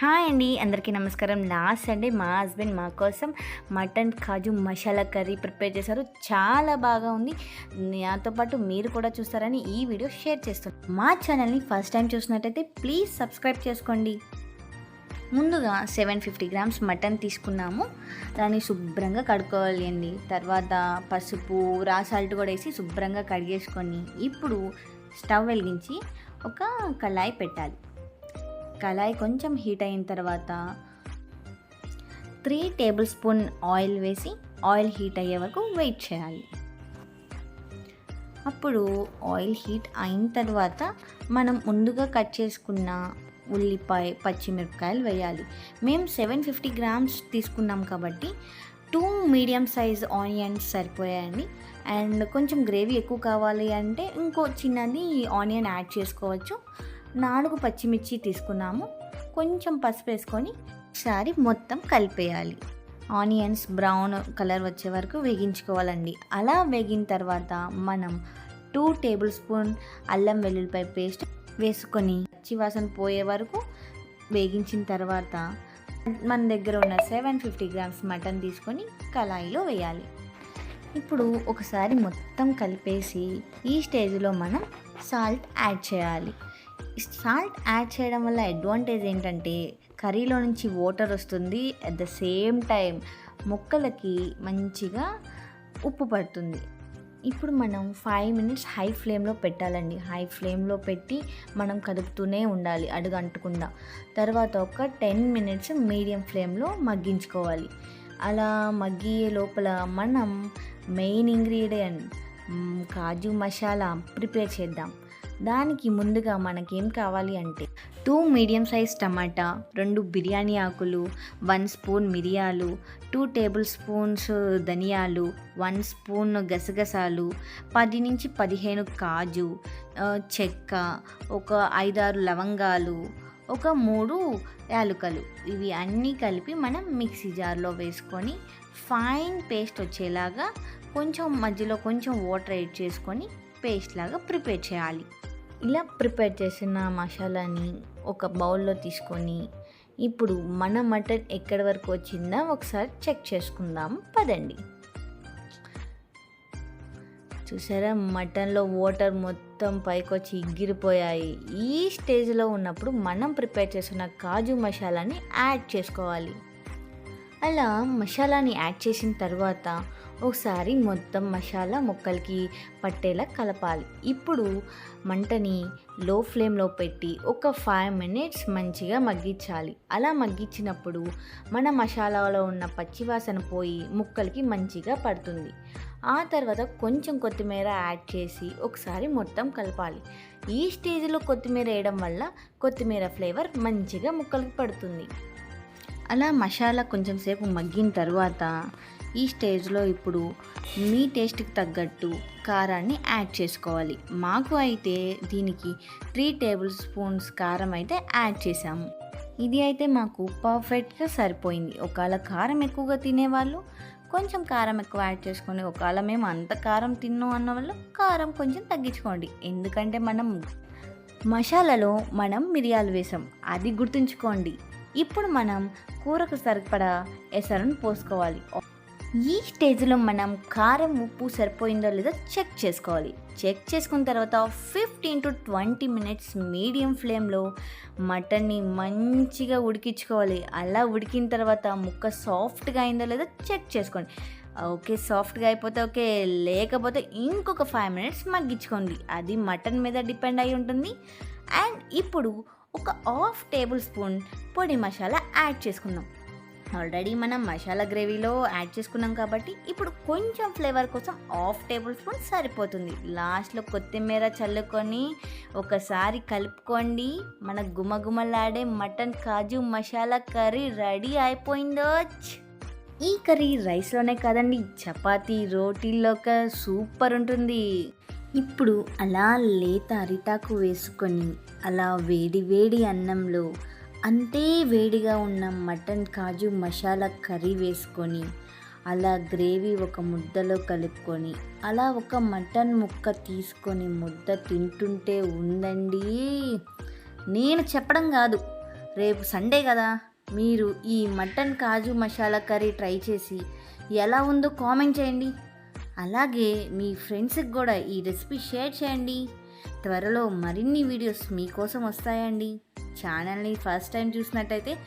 Hi అండి అందరికీ నమస్కారం. లాస్ట్ సండే మా హస్బెండ్ మా కోసం mutton kaju masala curry prepare చేశారు. చాలా బాగా ఉంది. నాతో పాటు మీరు కూడా చూస్తారని ఈ వీడియో షేర్ చేస్తున్నాను మా ఛానల్ని ఫస్ట్ టైం చూసినట్టయితే ప్లీజ్ సబ్స్క్రైబ్ చేసుకోండి. ముందుగా సెవెన్ ఫిఫ్టీ గ్రామ్స్ మటన్ తీసుకున్నాము. దాన్ని శుభ్రంగా కడుక్కోవాలి అండి. తర్వాత పసుపు రా సాల్ట్ కూడా వేసి శుభ్రంగా కడిగేసుకొని ఇప్పుడు స్టవ్ వెలిగించి ఒక కళాయి పెట్టాలి. కళాయి కొంచెం హీట్ అయిన తర్వాత త్రీ టేబుల్ స్పూన్ ఆయిల్ వేసి ఆయిల్ హీట్ అయ్యే వరకు వెయిట్ చేయాలి. అప్పుడు ఆయిల్ హీట్ అయిన తర్వాత మనం ముందుగా కట్ చేసుకున్న ఉల్లిపాయ పచ్చిమిరపకాయలు వేయాలి. మేము సెవెన్ ఫిఫ్టీ గ్రామ్స్ తీసుకున్నాం కాబట్టి టూ మీడియం సైజ్ ఆనియన్స్ సరిపోయాయండి. అండ్ కొంచెం గ్రేవీ ఎక్కువ కావాలి అంటే ఇంకో చిన్నది ఆనియన్ యాడ్ చేసుకోవచ్చు. నాలుగు పచ్చిమిర్చి తీసుకున్నాము. కొంచెం పసుపు వేసుకొని ఒకసారి మొత్తం కలిపేయాలి. ఆనియన్స్ బ్రౌన్ కలర్ వచ్చే వరకు వేగించుకోవాలండి. అలా వేగిన తర్వాత మనం టూ టేబుల్ స్పూన్ అల్లం వెల్లుల్లిపాయ పేస్ట్ వేసుకొని పచ్చివాసన పోయే వరకు వేగించిన తర్వాత మన దగ్గర ఉన్న సెవెన్ ఫిఫ్టీ గ్రామ్స్ మటన్ తీసుకొని కళాయిలో వేయాలి. ఇప్పుడు ఒకసారి మొత్తం కలిపేసి ఈ స్టేజ్లో మనం సాల్ట్ యాడ్ చేయాలి. సాల్ట్ యాడ్ చేయడం వల్ల అడ్వాంటేజ్ ఏంటంటే కర్రీలో నుంచి వాటర్ వస్తుంది. అట్ ద సేమ్ టైం ముక్కలకి మంచిగా ఉప్పు పడుతుంది. ఇప్పుడు మనం ఫైవ్ మినిట్స్ హై ఫ్లేమ్లో పెట్టాలండి. హై ఫ్లేమ్లో పెట్టి మనం కదుపుతూనే ఉండాలి అడుగు అంటకుండా. తర్వాత ఒక టెన్ మినిట్స్ మీడియం ఫ్లేమ్లో మగ్గించుకోవాలి. అలా మగ్గియే లోపల మనం main ingredient kaju masala prepare చేద్దాం. దానికి ముందుగా మనకేం కావాలి అంటే టూ మీడియం సైజ్ టమాటా రెండు బిర్యానీ ఆకులు వన్ స్పూన్ మిరియాలు టూ టేబుల్ స్పూన్స్ ధనియాలు వన్ స్పూన్ గసగసాలు పది నుంచి పదిహేను కాజు చెక్క ఒక ఐదారు లవంగాలు ఒక మూడు యాలుకలు. ఇవి అన్నీ కలిపి మనం మిక్సీ జార్లో వేసుకొని ఫైన్ పేస్ట్ వచ్చేలాగా కొంచెం మధ్యలో కొంచెం వాటర్ యాడ్ చేసుకొని పేస్ట్ లాగా ప్రిపేర్ చేయాలి. ఇలా ప్రిపేర్ చేసిన మసాలాని ఒక బౌల్లో తీసుకొని ఇప్పుడు మన మటన్ ఎక్కడి వరకు వచ్చిందా ఒకసారి చెక్ చేసుకుందాం. పదండి. చూసారా? మటన్లో వాటర్ మొత్తం పైకి వచ్చి ఈ స్టేజ్లో ఉన్నప్పుడు మనం ప్రిపేర్ చేసిన కాజు మసాలాని యాడ్ చేసుకోవాలి. అలా మసాలాని యాడ్ చేసిన తర్వాత ఒకసారి మొత్తం మసాలా ముక్కలకి పట్టేలా కలపాలి. ఇప్పుడు మంటని లో ఫ్లేమ్లో పెట్టి ఒక ఫైవ్ మినిట్స్ మంచిగా మగ్గించాలి. అలా మగ్గించినప్పుడు మన మసాలాలో ఉన్న పచ్చివాసన పోయి ముక్కలకి మంచిగా పడుతుంది. ఆ తర్వాత కొంచెం కొత్తిమీర యాడ్ చేసి ఒకసారి మొత్తం కలపాలి. ఈ స్టేజ్లో కొత్తిమీర వేయడం వల్ల కొత్తిమీర ఫ్లేవర్ మంచిగా ముక్కలకి పడుతుంది. అలా మసాలా కొంచెం సేపు మగ్గిన తర్వాత ఈ స్టేజ్లో ఇప్పుడు మీ టేస్ట్కి తగ్గట్టు కారాన్ని యాడ్ చేసుకోవాలి. మాకు అయితే దీనికి త్రీ టేబుల్ స్పూన్స్ కారం అయితే యాడ్ చేసాము ఇది అయితే మాకు పర్ఫెక్ట్గా సరిపోయింది. ఒకవేళ కారం ఎక్కువగా తినేవాళ్ళు కొంచెం కారం ఎక్కువ యాడ్ చేసుకొని ఒకవేళ మేము అంత కారం తిన్నాం అన్న వాళ్ళు కారం కొంచెం తగ్గించుకోండి. ఎందుకంటే మనం మసాలాలో మనం మిరియాలు వేసాం. అది గుర్తుంచుకోండి. ఇప్పుడు మనం కూరకు సరిపడా ఎసరును పోసుకోవాలి. ఈ స్టేజ్లో మనం కారం ఉప్పు సరిపోయిందో లేదో చెక్ చేసుకోవాలి. చెక్ చేసుకున్న తర్వాత fifteen to twenty minutes medium ఫ్లేమ్లో మటన్ని మంచిగా ఉడికించుకోవాలి. అలా ఉడికిన తర్వాత ముక్క సాఫ్ట్గా అయిందో లేదో చెక్ చేసుకోండి. ఓకే సాఫ్ట్గా అయిపోతే ఓకే లేకపోతే ఇంకొక ఫైవ్ మినిట్స్ మగ్గించుకోండి. అది మటన్ మీద డిపెండ్ అయి ఉంటుంది. అండ్ ఇప్పుడు ఒక హాఫ్ టేబుల్ స్పూన్ పొడి మసాలా యాడ్ చేసుకుందాం. ఆల్రెడీ మనం మసాలా గ్రేవీలో యాడ్ చేసుకున్నాం కాబట్టి ఇప్పుడు కొంచెం ఫ్లేవర్ కోసం హాఫ్ టేబుల్ స్పూన్ సరిపోతుంది. లాస్ట్లో కొత్తిమీర చల్లుకొని ఒకసారి కలుపుకోండి. మన గుమగుమలాడే mutton kaju masala curry ready అయిపోయిందో ఈ కర్రీ రైస్లోనే కాదండి చపాతీ రోటీల్లోక సూపర్ ఉంటుంది. ఇప్పుడు అలా లేత అరిటాకు వేసుకొని అలా వేడి వేడి అన్నంలో అంతే వేడిగా ఉన్న మటన్ కాజు మసాలా కర్రీ వేసుకొని అలా గ్రేవీ ఒక ముద్దలో కలుపుకొని అలా ఒక మటన్ ముక్క తీసుకొని ముద్ద తింటుంటే ఉందండి. నేను చెప్పడం కాదు రేపు సండే కదా. మీరు ఈ mutton kaju masala curry try చేసి ఎలా ఉందో కామెంట్ చేయండి. అలాగే మీ ఫ్రెండ్స్కి కూడా ఈ రెసిపీ షేర్ చేయండి. త్వరలో మరిన్ని వీడియోస్ మీకోసం వస్తాయండి. ఛానల్ని ఫస్ట్ టైం చూసినట్టయితే